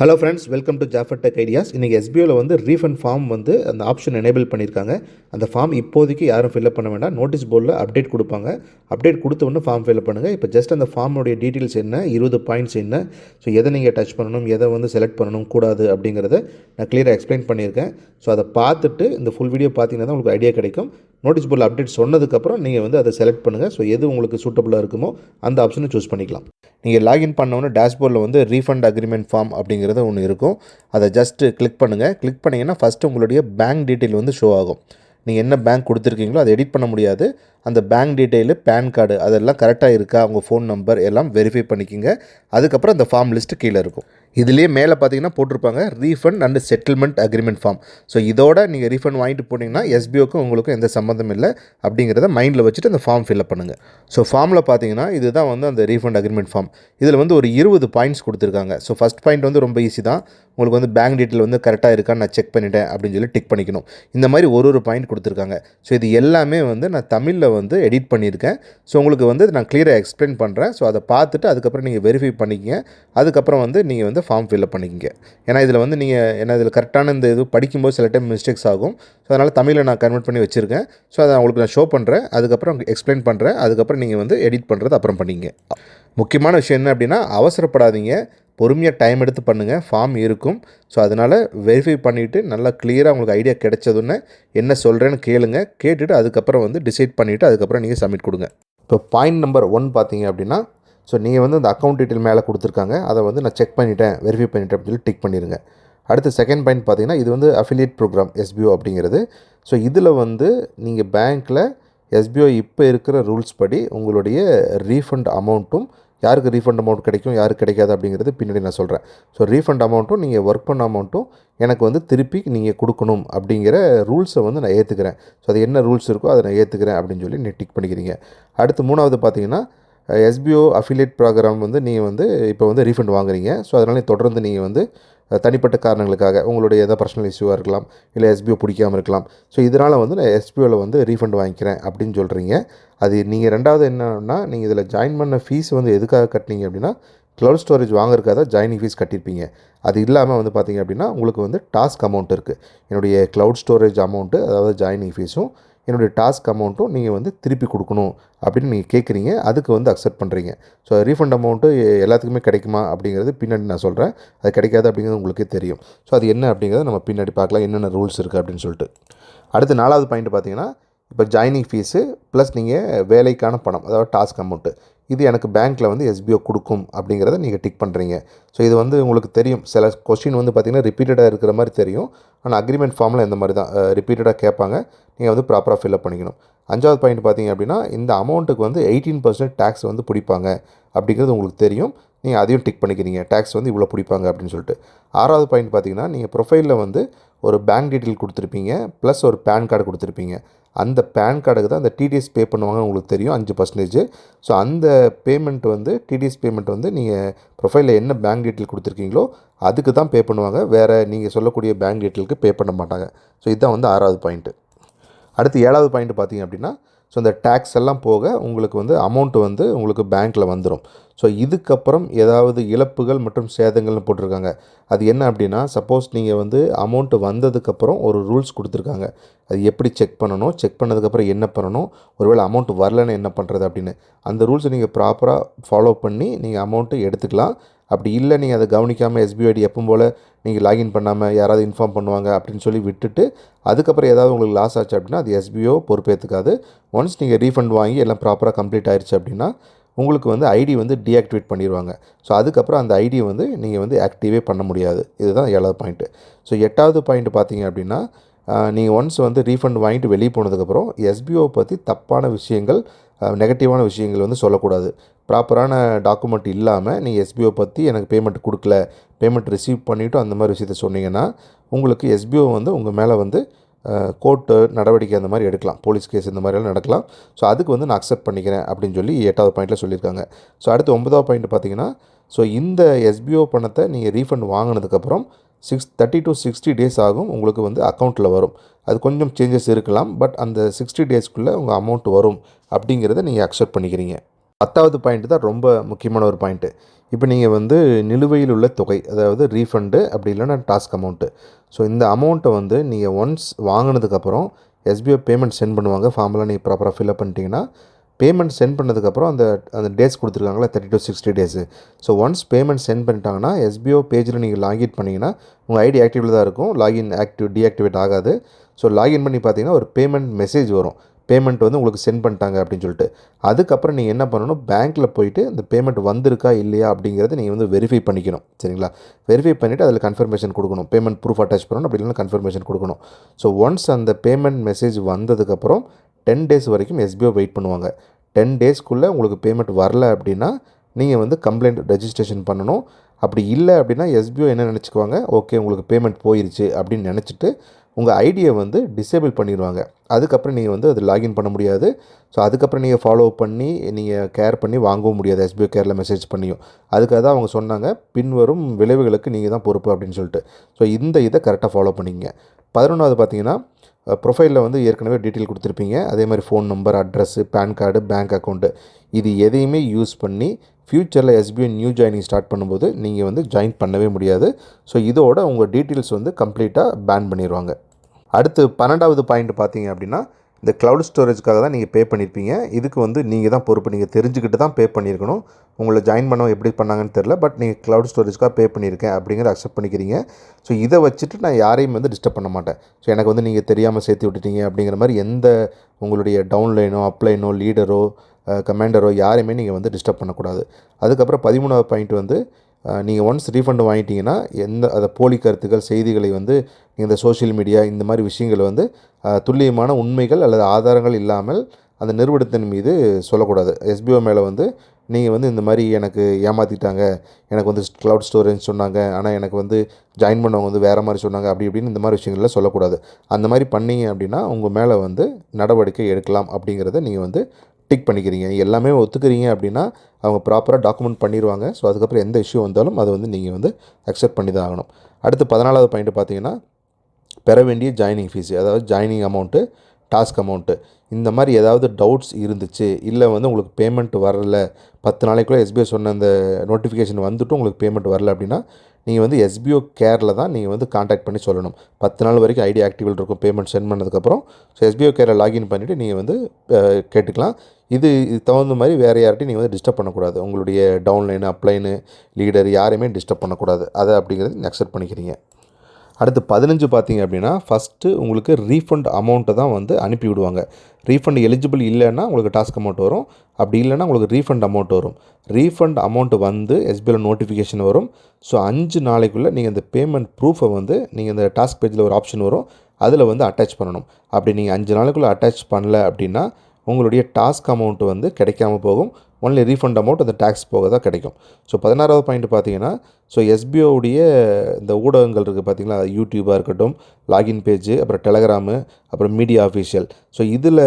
Hello friends welcome to Jafar tech ideas இன்றைக்கி எஸ்பிஓவில் வந்து ரீஃபண்ட் ஃபார்ம் வந்து அந்த ஆப்ஷன் எனேபிள் பண்ணியிருக்காங்க. அந்த ஃபார்ம் இப்போதைக்கு யாரும் ஃபில்அப் பண்ண வேண்டாம். நோட்டீஸ் போர்டில் அப்டேட் கொடுப்பாங்க. அப்டேட் கொடுத்த உடனே ஃபார்ம் ஃபில்அப் பண்ணுங்கள் இப்போ ஜஸ்ட் அந்த ஃபார்முடைய டீட்டெயில்ஸ் என்ன இருபது பாயிண்ட்ஸ் என்ன ஸோ எதை நீங்கள் டச் பண்ணணும் எதை வந்து செலக்ட் பண்ணணும் கூடாது அப்படிங்கிறத நான் கிளியராக எக்ஸ்பிளைன் பண்ணியிருக்கேன். ஸோ அதை பார்த்துட்டு இந்த ஃபுல் வீடியோ பார்த்தீங்கன்னா தான் உங்களுக்கு ஐடியா கிடைக்கும். நோட்டீஸ் போர்டில் அப்டேட் சொன்னதுக்கப்புறம் நீங்கள் வந்து அதை செலக்ட் பண்ணுங்கள் ஸோ எது உங்களுக்கு சூட்டபுளாக இருக்குமோ அந்த ஆப்ஷனை சூஸ் பண்ணிக்கலாம். நீங்கள் லாகின் பண்ணவொன்னே டேஷ்போர்டில் வந்து ரீஃபண்ட் அக்ரிமெண்ட் ஃபார்ம் அப்படிங்கிறத ஒன்று இருக்கும். அதை ஜஸ்ட்டு கிளிக் பண்ணுங்கள் கிளிக் பண்ணிங்கன்னா ஃபஸ்ட்டு உங்களுடைய பேங்க் டீட்டெயில் வந்து ஷோ ஆகும். நீங்கள் என்ன பேங்க் கொடுத்துருக்கீங்களோ அதை எடிட் பண்ண முடியாது. அந்த பேங்க் டீட்டெயிலு பேன் கார்டு அதெல்லாம் கரெக்டாக இருக்கா? உங்கள் ஃபோன் நம்பர் எல்லாம் வெரிஃபை பண்ணிக்கிங்க. அதுக்கப்புறம் அந்த ஃபார்ம் லிஸ்ட்டு கீழே இருக்கும். இதுலேயே மேலே பார்த்தீங்கன்னா போட்டிருப்பாங்க refund and settlement agreement form so இதோட நீங்கள் ரீஃபண்ட் வாங்கிட்டு போனீங்கன்னா எஸ்பிஓக்கும் உங்களுக்கும் எந்த சம்மந்தம் இல்லை அப்படிங்கிறத மைண்டில் வச்சுட்டு அந்த ஃபார்ம் ஃபில்அப் பண்ணுங்கள் ஸோ ஃபார்மில் பார்த்தீங்கன்னா இதுதான் வந்து அந்த ரீஃபண்ட் அக்ரிமெண்ட் ஃபார்ம் இதில் வந்து ஒரு இருபது பாயிண்ட்ஸ் கொடுத்துருக்காங்க. ஸோ ஃபஸ்ட் பாயிண்ட் வந்து ரொம்ப ஈஸி தான். உங்களுக்கு வந்து பேங்க் டீட்டெயில் வந்து கரெக்டாக இருக்கான்னு நான் செக் பண்ணிட்டேன் அப்படின்னு சொல்லி டிக் பண்ணிக்கணும். இந்த மாதிரி ஒரு ஒரு பாயிண்ட் கொடுத்துருக்காங்க. ஸோ இது எல்லாமே வந்து நான் தமிழில் வந்து எடிட் பண்ணியிருக்கேன். ஸோ உங்களுக்கு வந்து நான் கிளியராக எக்ஸ்பிளைன் பண்ணுறேன் ஸோ அதை பார்த்துட்டு அதுக்கப்புறம் நீங்கள் வெரிஃபை பண்ணிக்கங்க. அதுக்கப்புறம் வந்து நீங்கள் வந்து ஃபார்ம் ஃபில்அப் பண்ணிக்கங்க. ஏன்னா இதில் வந்து நீங்கள் ஏன்னா இதில் கரெக்டான இந்த இது படிக்கும்போது சில டைம் மிஸ்டேக்ஸ் ஆகும். ஸோ அதனால் தமிழில் நான் கன்வெர்ட் பண்ணி வச்சுருக்கேன். ஸோ அதை உங்களுக்கு நான் ஷோ பண்ணுறேன் அதுக்கப்புறம் எக்ஸ்பிளைன் பண்ணுறேன் அதுக்கப்புறம் நீங்கள் வந்து எடிட் பண்ணுறது அப்புறம் பண்ணிங்க. முக்கியமான விஷயம் என்ன அப்படின்னா அவசரப்படாதீங்க. பொறுமையாக டைம் எடுத்து பண்ணுங்கள் ஃபார்ம் இருக்கும். ஸோ அதனால் வெரிஃபை பண்ணிவிட்டு நல்லா கிளியராக உங்களுக்கு ஐடியா கிடைச்சதுன்னு என்ன சொல்கிறேன்னு கேளுங்க. கேட்டுட்டு அதுக்கப்புறம் வந்து டிசைட் பண்ணிவிட்டு அதுக்கப்புறம் நீங்கள் சப்மிட் கொடுங்க. இப்போ பாயிண்ட் நம்பர் ஒன் பார்த்தீங்க அப்படின்னா ஸோ நீங்கள் வந்து அந்த அக்கௌண்ட் டீட்டெயில் மேலே கொடுத்துருக்காங்க. அதை வந்து நான் செக் பண்ணிட்டேன் வெரிஃபை பண்ணிட்டேன் அப்படின்னு சொல்லி டிக் பண்ணிடுங்க அடுத்து செகண்ட் பாயிண்ட் பார்த்தீங்கன்னா இது வந்து அஃபிலியேட் ப்ரோக்ராம் எஸ்பிஓ அப்படிங்கிறது. ஸோ இதில் வந்து நீங்கள் பேங்க்கில் எஸ்பிஓ இப்போ இருக்கிற ரூல்ஸ் படி உங்களுடைய ரீஃபண்ட் அமௌண்ட்டும் யாருக்கு ரீஃபண்ட் அமௌண்ட் கிடைக்கும் யாருக்கு கிடைக்காது அப்படிங்கிறது பின்னாடி நான் சொல்கிறேன் ஸோ ரீஃபண்ட் அமௌண்ட்டும் நீங்கள் ஒர்க் பண்ண அமௌண்ட்டும் எனக்கு வந்து திருப்பி நீங்கள் கொடுக்கணும் அப்படிங்கிற ரூல்ஸை வந்து நான் ஏற்றுக்கிறேன் ஸோ அது என்ன ரூல்ஸ் இருக்கோ அதை நான் ஏற்றுக்கிறேன் அப்படின்னு சொல்லி நீங்கள் டிக் பண்ணிக்கிறீங்க. அடுத்து மூணாவது பார்த்தீங்கன்னா எஸ்பிஓ அஃபிலியேட் ப்ரோக்ராம் வந்து நீங்கள் வந்து இப்போ வந்து ரீஃபண்ட் வாங்குறீங்க. ஸோ அதனால் தொடர்ந்து நீங்கள் வந்து தனிப்பட்ட காரணங்களுக்காக உங்களுடைய எதாவது பர்சனல் இஷ்யூவாக இருக்கலாம் இல்லை எஸ்பிஓ பிடிக்காமல் இருக்கலாம். ஸோ இதனால் வந்து நான் எஸ்பிஓவில் வந்து ரீஃபண்ட் வாங்கிக்கிறேன் அப்படின்னு சொல்கிறீங்க அது நீங்கள் ரெண்டாவது என்னன்னா நீங்கள் இதில் ஜாயின் பண்ண ஃபீஸ் வந்து எதுக்காக கட்டினீங்க அப்படின்னா க்ளவுட் ஸ்டோரேஜ் வாங்குறதுக்காக தான் ஜாயினிங் ஃபீஸ் கட்டியிருப்பீங்க அது இல்லாமல் வந்து பார்த்திங்க அப்படின்னா உங்களுக்கு வந்து டாஸ்க் அமௌண்ட் இருக்குது என்னுடைய க்ளவுட் ஸ்டோரேஜ் அமௌண்ட்டு அதாவது ஜாயினிங் ஃபீஸும் என்னுடைய டாஸ்க் அமௌண்ட்டும் நீங்கள் வந்து திருப்பி கொடுக்கணும் அப்படின்னு நீங்கள் கேட்குறீங்க. அதுக்கு வந்து அக்செப்ட் பண்ணுறீங்க. ஸோ ரீஃபண்ட் அமௌண்ட்டு எல்லாத்துக்குமே கிடைக்குமா அப்படிங்கிறது பின்னாடி நான் சொல்கிறேன். அது கிடைக்காது அப்படிங்கிறது உங்களுக்கே தெரியும். ஸோ அது என்ன அப்படிங்கிறத நம்ம பின்னாடி பார்க்கலாம். என்னென்ன ரூல்ஸ் இருக்குது அப்படின்னு சொல்லிட்டு. அடுத்து நாலாவது பாயிண்ட் பார்த்தீங்கன்னா இப்போ ஜாயினிங் ஃபீஸு ப்ளஸ் நீங்கள் வேலைக்கான பணம் அதாவது டாஸ்க் அமௌண்ட்டு. இது எனக்கு பேங்க்கில் வந்து எஸ்பிஓ கொடுக்கும் அப்படிங்கிறத நீங்கள் டிக் பண்ணுறீங்க ஸோ இது வந்து உங்களுக்கு தெரியும். சில கொஸ்டின் வந்து பார்த்திங்கன்னா ரிப்பீட்டடாக இருக்கிற மாதிரி தெரியும். ஆனால் அக்ரிமெண்ட் ஃபார்மில் இந்த மாதிரி தான் ரிப்பீட்டடாக கேட்பாங்க. நீங்கள் வந்து ப்ராப்பராக ஃபில்அப் பண்ணிக்கணும். அஞ்சாவது பாயிண்ட் பார்த்தீங்க அப்படின்னா இந்த அமௌண்ட்டுக்கு வந்து எயிட்டீன் பர்சன்ட் டேக்ஸ் வந்து பிடிப்பாங்க அப்படிங்கிறது உங்களுக்கு தெரியும். நீங்கள் அதையும் டிக் பண்ணிக்கிறீங்க. டேக்ஸ் வந்து இவ்வளோ பிடிப்பாங்க அப்படின்னு சொல்லிட்டு. ஆறாவது பாயிண்ட் பார்த்தீங்கன்னா நீங்கள் ப்ரொஃபைலில் வந்து ஒரு பேங்க் டீட்டெயில் கொடுத்துருப்பீங்க ப்ளஸ் ஒரு பேன் கார்டு கொடுத்துருப்பீங்க. அந்த பேன் கார்டுக்கு தான் அந்த டிடிஎஸ் பே பண்ணுவாங்க உங்களுக்கு தெரியும் அஞ்சு பர்சன்டேஜ் ஸோ அந்த பேமெண்ட் வந்து டிடிஎஸ் பேமெண்ட் வந்து நீங்கள் ப்ரொஃபைலில் என்ன பேங்க் டீட்டெயில் கொடுத்துருக்கீங்களோ அதுக்கு தான் பே பண்ணுவாங்க. வேறு நீங்கள் சொல்லக்கூடிய பேங்க் டீட்டெயிலுக்கு பே பண்ண மாட்டாங்க. ஸோ இதுதான் வந்து ஆறாவது பாயிண்ட்டு அடுத்து ஏழாவது பாயிண்ட் பார்த்தீங்க அப்படின்னா ஸோ இந்த டேக்ஸ் எல்லாம் போக உங்களுக்கு வந்து அமௌண்ட்டு வந்து உங்களுக்கு பேங்க்கில் வந்துடும் ஸோ இதுக்கப்புறம் ஏதாவது இழப்புகள் மற்றும் சேதங்கள்னு போட்டிருக்காங்க. அது என்ன அப்படின்னா சப்போஸ் நீங்கள் வந்து அமௌண்ட்டு வந்ததுக்கப்புறம் ஒரு ரூல்ஸ் கொடுத்துருக்காங்க. அது எப்படி செக் பண்ணணும்? செக் பண்ணதுக்கப்புறம் என்ன பண்ணணும்? ஒருவேளை அமௌண்ட் வரலன்னு என்ன பண்ணுறது அப்படின்னு. அந்த ரூல்ஸை நீங்கள் ப்ராப்பராக ஃபாலோ பண்ணி நீங்கள் அமௌண்ட்டு எடுத்துக்கலாம். அப்படி இல்லை நீங்கள் அதை கவனிக்காமல் எஸ்பிஐடி எப்பவும் போல் நீங்கள் லாகின் பண்ணாமல் யாராவது இன்ஃபார்ம் பண்ணுவாங்க அப்படின்னு சொல்லி விட்டுட்டு அதுக்கப்புறம் ஏதாவது உங்களுக்கு லாஸ் ஆச்சு அப்படின்னா அது எஸ்பிஓ பொறுப்பேற்றுக்காது ஒன்ஸ் நீங்கள் ரீஃபண்ட் வாங்கி எல்லாம் ப்ராப்பராக கம்ப்ளீட் ஆயிடுச்சு அப்படின்னா உங்களுக்கு வந்து ஐடி வந்து டீஆக்டிவேட் பண்ணிடுவாங்க ஸோ அதுக்கப்புறம் அந்த ஐடியை வந்து நீங்கள் வந்து ஆக்டிவே பண்ண முடியாது. இதுதான் ஏழாவது பாயிண்ட்டு ஸோ எட்டாவது பாயிண்ட் பார்த்தீங்க அப்படின்னா நீங்கள் ஒன்ஸ் வந்து ரீஃபண்ட் வாங்கிட்டு வெளியே போனதுக்கப்புறம் எஸ்பிஓ பற்றி தப்பான விஷயங்கள் நெகட்டிவான விஷயங்கள் வந்து சொல்லக்கூடாது. ப்ராப்பரான டாக்குமெண்ட் இல்லாமல் நீங்கள் எஸ்பிஓ பற்றி எனக்கு பேமெண்ட் கொடுக்கல பேமெண்ட் ரிசீவ் பண்ணிவிட்டு அந்த மாதிரி விஷயத்த சொன்னீங்கன்னா உங்களுக்கு எஸ்பிஓ வந்து உங்கள் மேலே வந்து கோர்ட்டு நடவடிக்கை அந்த மாதிரி எடுக்கலாம். போலீஸ் கேஸ் இந்த மாதிரியெல்லாம் நடக்கலாம். ஸோ அதுக்கு வந்து நான் அக்செப்ட் பண்ணிக்கிறேன் அப்படின்னு சொல்லி எட்டாவது பாயிண்ட்டில் சொல்லியிருக்காங்க. ஸோ அடுத்து ஒன்பதாவது பாயிண்ட் பார்த்தீங்கன்னா ஸோ இந்த எஸ்பிஓ பணத்தை நீங்கள் refund வாங்கினதுக்கப்புறம் six thirty to sixty days ஆகும் உங்களுக்கு வந்து அக்கௌண்ட்டில் வரும். அது கொஞ்சம் சேஞ்சஸ் இருக்கலாம் பட் அந்த சிக்ஸ்டி டேஸ்க்குள்ளே உங்கள் அமௌண்ட் வரும் அப்படிங்கிறத நீங்கள் அக்செப்ட் பண்ணிக்கிறீங்க. பத்தாவது பாயிண்ட் தான் ரொம்ப முக்கியமான ஒரு பாயிண்ட்டு இப்போ நீங்கள் வந்து நிலுவையில் உள்ள தொகை அதாவது ரீஃபண்டு அப்படி இல்லைன்னா டாஸ்க் அமௌண்ட்டு ஸோ இந்த அமௌண்ட்டை வந்து நீங்கள் ஒன்ஸ் வாங்கினதுக்கப்புறம் எஸ்பிஐ பேமெண்ட் சென்ட் பண்ணுவாங்க. ஃபார்மெலாம் நீங்கள் ப்ராப்பராக ஃபில்அப் பண்ணிட்டீங்கன்னா பேமெண்ட் சென்ட் பண்ணதுக்கப்புறம் அந்த அந்த டேஸ் கொடுத்துருக்காங்களா thirty to sixty days so once payment sent பண்ணிட்டாங்கன்னா எஸ்பிஓ பேஜில் நீங்கள் லாகின் பண்ணிங்கன்னா உங்கள் ஐடி ஆக்டிவில் தான் இருக்கும். லாகின் ஆக்டிவ் டீஆக்டிவேட் ஆகாது. ஸோ லாகின் பண்ணி பார்த்தீங்கன்னா ஒரு பேமெண்ட் மெசேஜ் வரும். பேமெண்ட் வந்து உங்களுக்கு சென்ட் பண்ணிட்டாங்க அப்படின்னு சொல்லிட்டு. அதுக்கப்புறம் நீங்கள் என்ன பண்ணணும்? பேங்க்கில் போயிட்டு இந்த பேமெண்ட் வந்திருக்கா இல்லையா அப்படிங்கிறத நீங்கள் வந்து வெரிஃபை பண்ணிக்கணும். சரிங்களா? வெரிஃபை பண்ணிவிட்டு அதில் கன்ஃபர்மேஷன் கொடுக்கணும். பேமெண்ட் ப்ரூஃப் அட்டாச் பண்ணணும். அப்படி இல்லைன்னா கன்ஃபர்மேஷன் கொடுக்கணும். ஸோ ஒன்ஸ் அந்த பேமெண்ட் மெசேஜ் வந்ததுக்கப்புறம் டென் டேஸ் வரைக்கும் எஸ்பிஓ வெயிட் பண்ணுவாங்க. டென் டேஸ்க்குள்ளே உங்களுக்கு பேமெண்ட் வரல அப்படின்னா நீங்கள் வந்து கம்ப்ளைண்ட் ரெஜிஸ்ட்ரேஷன் பண்ணணும். அப்படி இல்லை அப்படின்னா எஸ்பிஓ என்ன நினச்சிக்குவாங்க? ஓகே உங்களுக்கு பேமெண்ட் போயிருச்சு அப்படின்னு நினச்சிட்டு உங்கள் ஐடியை வந்து டிசேபிள் பண்ணிடுவாங்க அதுக்கப்புறம் நீங்கள் வந்து அது லாகின் பண்ண முடியாது. ஸோ அதுக்கப்புறம் நீங்கள் ஃபாலோ பண்ணி நீங்கள் கேர் பண்ணி வாங்கவும் முடியாது. எஸ்பிஐ கேரில் மெசேஜ் பண்ணியும். அதுக்காக தான் அவங்க சொன்னாங்க. பின்வரும் விளைவுகளுக்கு நீங்கள் தான் பொறுப்பு அப்படின்னு சொல்லிட்டு. ஸோ இந்த இதை கரெக்டாக ஃபாலோ பண்ணிங்க பதினொன்றாவது பார்த்தீங்கன்னா ப்ரொஃபைலில் வந்து ஏற்கனவே டீட்டெயில் கொடுத்துருப்பீங்க. அதே மாதிரி phone number address PAN card bank account இது எதையுமே யூஸ் பண்ணி ஃப்யூச்சரில் எஸ்பிஐ நியூ ஜாயினிங் ஸ்டார்ட் பண்ணும்போது நீங்கள் வந்து ஜாயின் பண்ணவே முடியாது. ஸோ இதோட உங்கள் டீட்டெயில்ஸ் வந்து கம்ப்ளீட்டாக பேன் பண்ணிடுவாங்க அடுத்து பன்னெண்டாவது பாயிண்ட் பார்த்தீங்க அப்படின்னா இந்த க்ளவுட் ஸ்டோரேஜ்க்காக தான் நீங்கள் பே பண்ணியிருப்பீங்க இதுக்கு வந்து நீங்கள் தான் பொறுப்பு. நீங்கள் தெரிஞ்சுக்கிட்டு தான் பே பண்ணியிருக்கணும் உங்களை ஜாயின் பண்ண எப்படி பண்ணாங்கன்னு தெரில பட் நீங்கள் க்ளவுட் ஸ்டோரேஜ்க்காக பே பண்ணியிருக்கேன் அப்படிங்கிற அக்செப்ட் பண்ணிக்கிறீங்க. ஸோ இதை வச்சுட்டு நான் யாரையும் வந்து டிஸ்டர்ப் பண்ண மாட்டேன். ஸோ எனக்கு வந்து நீங்கள் தெரியாமல் சேர்த்து விட்டுட்டீங்க அப்படிங்கிற மாதிரி எந்த உங்களுடைய டவுன்லைனோ அப்ளைனோ லீடரோ கமாண்டரோ யாரையுமே நீங்கள் வந்து டிஸ்டர்ப் பண்ணக்கூடாது. அதுக்கப்புறம் பதிமூணாவது பாயிண்ட் வந்து நீங்கள் ஒன்ஸ் ரீஃபண்ட் வாங்கிட்டீங்கன்னா எந்த அதை போலி கருத்துக்கள் செய்திகளை வந்து நீங்கள் இந்த சோஷியல் மீடியா இந்த மாதிரி விஷயங்கள் வந்து துல்லியமான உண்மைகள் அல்லது ஆதாரங்கள் இல்லாமல் அந்த நிறுவனத்தின் மீது சொல்லக்கூடாது. எஸ்பிஓ மேலே வந்து நீங்கள் வந்து இந்த மாதிரி எனக்கு ஏமாற்றிட்டாங்க எனக்கு வந்து க்ளவுட் ஸ்டோரேஜ் சொன்னாங்க ஆனால் எனக்கு வந்து ஜாயின் பண்ணவங்க வந்து வேறு மாதிரி சொன்னாங்க அப்படி இப்படின்னு இந்த மாதிரி விஷயங்களில் சொல்லக்கூடாது. அந்த மாதிரி பண்ணீங்க அப்படின்னா உங்கள் மேலே வந்து நடவடிக்கை எடுக்கலாம் அப்படிங்கிறத நீங்கள் வந்து டிக் பண்ணிக்கிறீங்க எல்லாமே ஒத்துக்கிறீங்க அப்படின்னா அவங்க ப்ராப்பராக டாக்குமெண்ட் பண்ணிடுவாங்க ஸோ அதுக்கப்புறம் எந்த இஷ்யூ வந்தாலும் அதை வந்து நீங்கள் வந்து அக்செப்ட் பண்ணி தான் ஆகணும். அடுத்து பதினாலாவது பாயிண்ட் பார்த்தீங்கன்னா பெற வேண்டிய ஜாயினிங் ஃபீஸ் அதாவது ஜாயினிங் அமௌண்ட்டு டாஸ்க் அமௌண்ட்டு இந்த மாதிரி ஏதாவது டவுட்ஸ் இருந்துச்சு இல்லை வந்து உங்களுக்கு பேமெண்ட் வரல பத்து நாளைக்குள்ளே எஸ்பிஐ சொன்ன அந்த நோட்டிஃபிகேஷன் வந்துட்டு உங்களுக்கு பேமெண்ட் வரல அப்படின்னா நீங்கள் வந்து எஸ்பிஓ கேரில் தான் நீங்கள் வந்து காண்டாக்ட் பண்ணி சொல்லணும். பத்து நாள் வரைக்கும் ஐடி ஆக்டிவில் இருக்கும் பேமெண்ட் சென்ட் பண்ணதுக்கப்புறம் ஸோ எஸ்பிஓ கேரில் லாகின் பண்ணிவிட்டு நீங்கள் வந்து கேட்டுக்கலாம். இது இது தகுந்த மாதிரி வேறு யார்ட்டையும் நீங்கள் வந்து டிஸ்டர்ப் பண்ணக்கூடாது. உங்களுடைய டவுன்லைனு அப்ளைனு லீடர் யாரையுமே டிஸ்டர்ப் பண்ணக்கூடாது. அதை அப்படிங்கிறது அக்செப்ட் பண்ணிக்கிறீங்க. அடுத்து பதினஞ்சு பார்த்தீங்க அப்படின்னா ஃபஸ்ட்டு உங்களுக்கு ரீஃபண்ட் அமௌண்ட்டை தான் வந்து அனுப்பி விடுவாங்க. ரீஃபண்ட் எலிஜிபிள் இல்லைன்னா உங்களுக்கு டாஸ்க் அமௌண்ட் வரும். அப்படி இல்லைன்னா உங்களுக்கு ரீஃபண்ட் அமௌண்ட் வரும். ரீஃபண்ட் அமௌண்ட் வந்து எஸ்பிஐயில் நோட்டிஃபிகேஷன் வரும். ஸோ அஞ்சு நாளைக்குள்ளே நீங்கள் இந்த பேமெண்ட் ப்ரூஃபை வந்து நீங்கள் இந்த டாஸ்க் பேஜில் ஒரு ஆப்ஷன் வரும். அதில் வந்து அட்டாச் பண்ணணும். அப்படி நீங்கள் அஞ்சு நாளைக்குள்ளே அட்டாச் பண்ணல அப்படின்னா உங்களுடைய டாஸ்க் அமௌண்ட் வந்து கிடைக்காம போகும். ஒன்லி ரீஃபண்ட் அமௌண்ட் அந்த டேக்ஸ் போக தான் கிடைக்கும். ஸோ பதினாறாவது பாயிண்ட் பார்த்தீங்கன்னா ஸோ எஸ்பிஓடைய இந்த ஊடகங்கள் இருக்குது பார்த்தீங்களா? யூடியூபாக இருக்கட்டும் லாகின் பேஜ் அப்புறம் டெலகிராமு அப்புறம் மீடியா அஃபீஷியல் ஸோ இதில்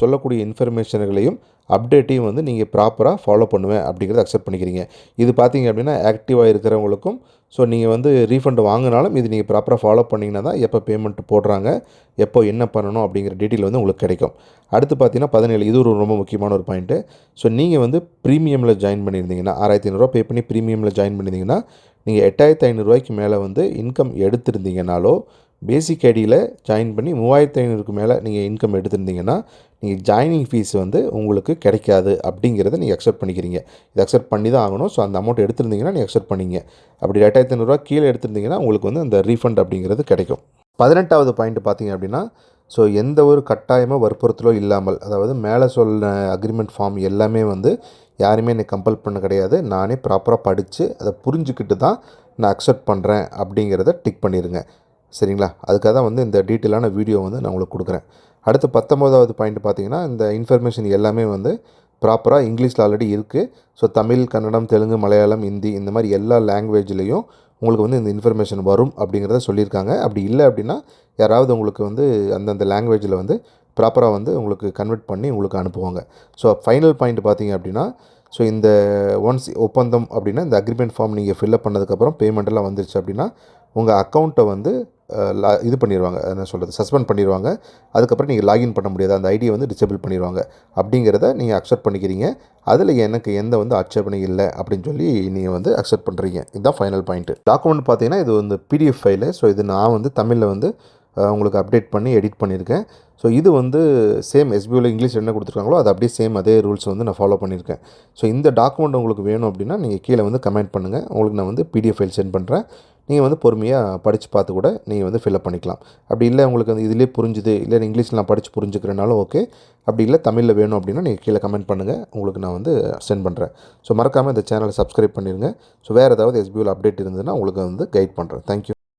சொல்லக்கூடிய இன்ஃபர்மேஷன்களையும் அப்டேட்டையும் வந்து நீங்கள் ப்ராப்பராக ஃபாலோ பண்ணுவேன் அப்படிங்கிறத அக்செப்ட் பண்ணிக்கிறீங்க. இது பார்த்தீங்க அப்படின்னா ஆக்டிவாக இருக்கிறவங்களுக்கும் ஸோ நீங்கள் வந்து ரீஃபண்ட் வாங்கினாலும் இது நீங்கள் ப்ராப்பராக ஃபாலோ பண்ணிங்கன்னா தான் எப்போ பேமெண்ட் போடுறாங்க எப்போ என்ன பண்ணணும் அப்படிங்கிற டீட்டெயில் வந்து உங்களுக்கு கிடைக்கும். அடுத்து பார்த்தீங்கன்னா பதினேழு இது ஒரு ரொம்ப முக்கியமான ஒரு பாயிண்ட்டு ஸோ நீங்கள் வந்து ப்ரீமியமில் ஜாயின் பண்ணியிருந்தீங்கன்னா ஆறாயிரத்தி ஐநூறுரூவா பே பண்ணி ப்ரீமியமில் ஜாயின் பண்ணியிருந்தீங்கன்னா நீங்கள் எட்டாயிரத்து ஐநூறுரூவாய்க்கு மேலே வந்து இன்கம் எடுத்திருந்தீங்கனாலோ பேசிக் ஐடியில் ஜாயின் பண்ணி மூவாயிரத்து ஐநூறுக்கு மேலே நீங்கள் இன்கம் எடுத்திருந்தீங்கன்னா நீங்கள் ஜாயினிங் ஃபீஸ் வந்து உங்களுக்கு கிடைக்காது அப்படிங்கிறத நீங்கள் அக்செப்ட் பண்ணிக்கிறீங்க. இது அக்செப்ட் பண்ணி தான் ஆகணும். ஸோ அந்த அமௌண்ட் எடுத்திருந்தீங்கன்னா நீங்கள் அக்செப்ட் பண்ணிங்க. அப்படி ரெண்டாயிரத்து ஐநூறுரூவா கீழே எடுத்திருந்தீங்கன்னா உங்களுக்கு வந்து அந்த ரீஃபண்ட் அப்படிங்கிறது கிடைக்கும். பதினெட்டாவது பாயிண்ட் பார்த்தீங்க அப்படின்னா ஸோ எந்த ஒரு கட்டாயமோ வற்புறுத்தலோ இல்லாமல் அதாவது மேலே சொன்ன அக்ரிமெண்ட் ஃபார்ம் எல்லாமே வந்து யாருமே என்னை கம்பல் பண்ண கிடையாது. நானே ப்ராப்பராக படித்து அதை புரிஞ்சுக்கிட்டு தான் நான் அக்செப்ட் பண்ணுறேன் அப்படிங்கிறத டிக் பண்ணிடுங்க சரிங்களா? அதுக்காக தான் வந்து இந்த டீட்டெயிலான வீடியோ வந்து நான் உங்களுக்கு கொடுக்குறேன். அடுத்து பத்தொம்போதாவது பாயிண்ட் பார்த்தீங்கன்னா இந்த இன்ஃபர்மேஷன் எல்லாமே வந்து ப்ராப்பராக இங்கிலீஷில் ஆல்ரெடி இருக்குது ஸோ தமிழ் கன்னடம் தெலுங்கு மலையாளம் ஹிந்தி இந்த மாதிரி எல்லா லாங்குவேஜ்லேயும் உங்களுக்கு வந்து இந்த இன்ஃபர்மேஷன் வரும் அப்படிங்கிறத சொல்லியிருக்காங்க. அப்படி இல்லை அப்படின்னா யாராவது உங்களுக்கு வந்து அந்தந்த லாங்குவேஜில் வந்து ப்ராப்பராக வந்து உங்களுக்கு கன்வெர்ட் பண்ணி உங்களுக்கு அனுப்புவாங்க. ஸோ ஃபைனல் பாயிண்ட் பார்த்தீங்க அப்படின்னா ஸோ இந்த ஒன்ஸ் ஒப்பந்தம் அப்படின்னா இந்த அக்ரிமெண்ட் ஃபார்ம் நீங்கள் ஃபில்லப் பண்ணதுக்கப்புறம் பேமெண்ட்டெல்லாம் வந்துருச்சு அப்படின்னா உங்கள் அக்கௌண்ட்டை வந்து இது பண்ணிடுவாங்க என்ன சொல்கிறது சஸ்பெண்ட் பண்ணிடுவாங்க அதுக்கப்புறம் நீங்கள் லாகின் பண்ண முடியாது. அந்த ஐடியை வந்து டிசேபிள் பண்ணிடுவாங்க அப்படிங்கிறத நீங்கள் அக்செப்ட் பண்ணிக்கிறீங்க. அதில் எனக்கு எந்த வந்து ஆட்சேபனை இல்லை அப்படின்னு சொல்லி நீங்கள் வந்து அக்செப்ட் பண்ணுறீங்க இதுதான் ஃபைனல் பாயிண்ட்டு டாக்குமெண்ட் பார்த்தீங்கன்னா இது வந்து பிடிஎஃப் ஃபைலு ஸோ இது நான் வந்து தமிழில் வந்து உங்களுக்கு அப்டேட் பண்ணி எடிட் பண்ணியிருக்கேன். ஸோ இது வந்து சேம் எஸ்பிஓவில் இங்கிலீஷ் என்ன கொடுத்துருக்காங்களோ அது அப்படியே சேம் அதே ரூல்ஸ் வந்து நான் ஃபாலோ பண்ணியிருக்கேன். ஸோ இந்த டாக்குமெண்ட் உங்களுக்கு வேணும் அப்படின்னா நீங்கள் கீழே வந்து கமெண்ட் பண்ணுங்கள் உங்களுக்கு நான் வந்து பிடிஎஃப் ஃபைல் சென்ட் பண்ணுறேன் நீங்கள் வந்து பொறுமையாக படித்து பார்த்து கூட நீங்கள் வந்து ஃபில்அப் பண்ணிக்கலாம். அப்படி இல்லை உங்களுக்கு வந்து இதிலே புரிஞ்சுது இல்லை இங்கிலீஷில் நான் படித்து புரிஞ்சுக்கிறனாலும் ஓகே அப்படி இல்லை தமிழில் வேணும் அப்படின்னா நீங்கள் கீழே கமெண்ட் பண்ணுங்கள் உங்களுக்கு நான் வந்து சென்ட் பண்ணுறேன் ஸோ மறக்காமல் இந்த சேனலை சப்ஸ்கிரைப் பண்ணிடுங்க ஸோ வேறு ஏதாவது எஸ்பியூவில் அப்டேட் இருந்ததுன்னா உங்களுக்கு வந்து கைட் பண்ணுறேன் தேங்க்யூ